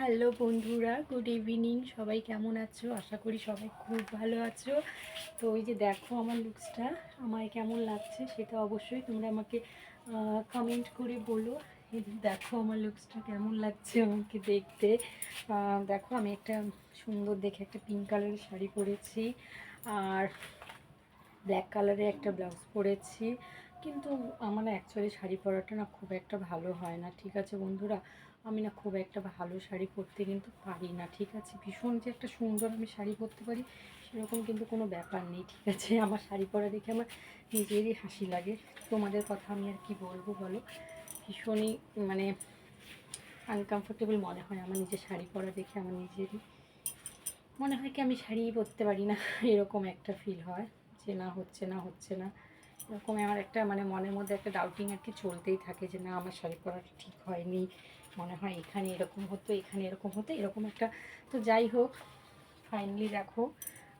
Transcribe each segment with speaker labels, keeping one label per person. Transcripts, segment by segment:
Speaker 1: Hello বন্ধুরা good evening সবাই কেমন আছো? আশা করি সবাই খুব ভালো আছো। তো ওই যে দেখো আমার লুকসটা আমায় কেমন লাগছে সেটা অবশ্যই তোমরা আমাকে কমেন্ট করে বলো। দেখো আমার লুকসটা কেমন লাগছে আমাকে দেখতে। দেখো আমি একটা সুন্দর দেখে একটা পিঙ্ক কালারের শাড়ি পরেছি, আর ব্ল্যাক কালারের একটা ব্লাউজ পরেছি। কিন্তু আমার অ্যাকচুয়ালি শাড়ি পরাটা না খুব একটা ভালো হয় না, ঠিক আছে বন্ধুরা? আমি না খুব একটা ভালো শাড়ি পরতে কিন্তু পারি না, ঠিক আছে? ভীষণ যে একটা সুন্দর আমি শাড়ি পরতে পারি, সেরকম কিন্তু কোনো ব্যাপার নেই, ঠিক আছে? আমার শাড়ি পরা দেখে আমার নিজেরই হাসি লাগে। তোমাদের কথা আমি আর কি বলব বলো? ভীষণই মানে আনকমফোর্টেবল মনে হয় আমার নিজের শাড়ি পরা দেখে, আমার নিজেরই মনে হয় কি আমি শাড়িই পরতে পারি না, এরকম একটা ফিল হয়। যে না হচ্ছে না হচ্ছে না। এরকম আমার একটা মানে মনের মধ্যে একটা ডাউটিং আর কি চলতেই থাকে যে না, আমার শাড়ি পরাটা ঠিক হয়নি। মনে হয় এখানে এরকম হতো, এখানে এরকম হতো, এরকম একটা। তো যাই হোক ফাইনালি দেখো,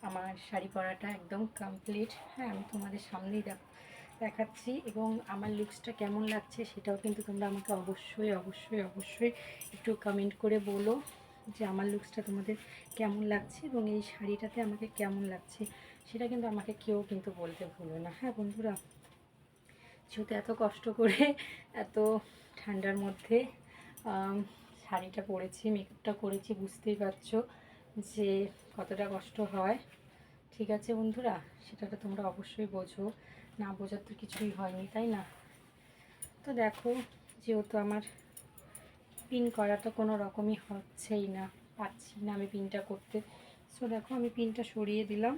Speaker 1: আমার শাড়ি পরাটা একদম কমপ্লিট হ্যাঁ আমি তোমাদের সামনেই দেখো, দেখাচ্ছি এবং আমার লুকসটা কেমন লাগছে সেটাও কিন্তু তোমরা আমাকে অবশ্যই অবশ্যই অবশ্যই একটু কমেন্ট করে বলো। যে আমার লুকসটা তোমাদের কেমন লাগছে এবং এই শাড়িটাতে আমাকে কেমন লাগছে, সেটা কিন্তু আমাকে কেউ কিন্তু বলতে ভুলো না। হ্যাঁ বন্ধুরা, যেহেতু এত কষ্ট করে, এত ঠান্ডার মধ্যে শাড়িটা পরেছি মেকআপটা করেছি, বুঝতেই পারছ যে কতটা কষ্ট হয়। ঠিক আছে বন্ধুরা সেটা তো তোমরা অবশ্যই বোঝো। না বোঝার তো কিছুই হয়নি, তাই না? তো দেখো, যেহেতু আমার পিন করা তো কোনো রকমই হচ্ছেই না, পাচ্ছি না আমি পিনটা করতে। সো দেখো আমি পিনটা সরিয়ে দিলাম।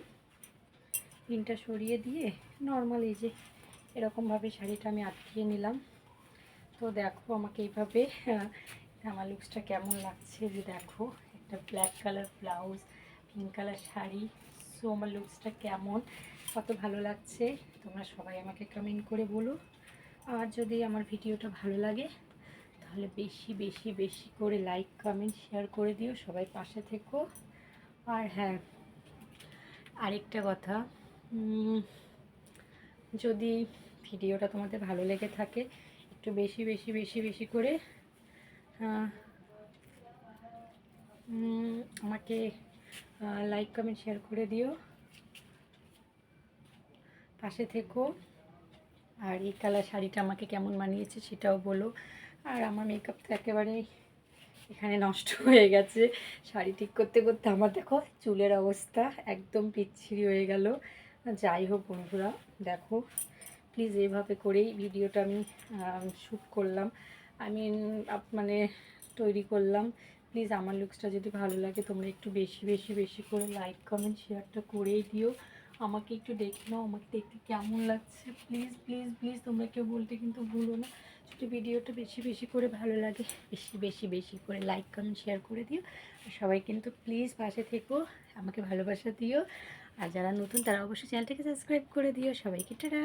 Speaker 1: পিনটা সরিয়ে দিয়ে নর্মাল এই যে এরকমভাবে শাড়িটা আমি আটকিয়ে নিলাম। তো দেখো আমাকে এইভাবে আমার লুকসটা কেমন লাগছে যে দেখো, একটা black colour blouse pink colour sari. So আমার লুকসটা কেমন, কত ভালো লাগছে? তোমরা সবাই আমাকে কমেন্ট করে বলো। আর যদি আমার ভিডিওটা ভালো লাগে তাহলে বেশি বেশি বেশি করে লাইক কমেন্ট শেয়ার করে দিও, সবাই পাশে থেকো। আর হ্যাঁ আরেকটা কথা যদি ভিডিওটা তোমাদের ভালো লেগে থাকে, একটু বেশি বেশি বেশি বেশি করে আমাকে লাইক কমেন্ট শেয়ার করে দিও। পাশে থেকো। আর এই কালার শাড়িটা আমাকে কেমন মানিয়েছে সেটাও বলো। আর আমার মেকআপ তো একেবারেই এখানে নষ্ট হয়ে গেছে। শাড়ি ঠিক করতে করতে আমার দেখো চুলের অবস্থা একদম পিচ্ছিরি হয়ে গেল। যাই হোক বন্ধুরা, দেখো প্লিজ এভাবে করেই ভিডিওটা আমি শ্যুট করলাম। আমি মানে তৈরি করলাম। প্লিজ আমার লুকসটা যদি ভালো লাগে তোমরা একটু বেশি বেশি বেশি করে লাইক কমেন্ট শেয়ারটা করেই দিও। আমাকে একটু দেখে নাও, আমাকে দেখতে কেমন লাগছে। প্লিজ প্লিজ প্লিজ তোমরা কেউ বলতে কিন্তু ভুলো না। যদি ভিডিওটা বেশি বেশি করে ভালো লাগে, বেশি বেশি বেশি করে লাইক কমেন্ট শেয়ার করে দিও। আর সবাই কিন্তু প্লিজ পাশে থেকো, আমাকে ভালোবাসা দিও। আর যারা নতুন তারা অবশ্যই চ্যানেলটাকে সাবস্ক্রাইব করে দিও। সবাইকে টাটা।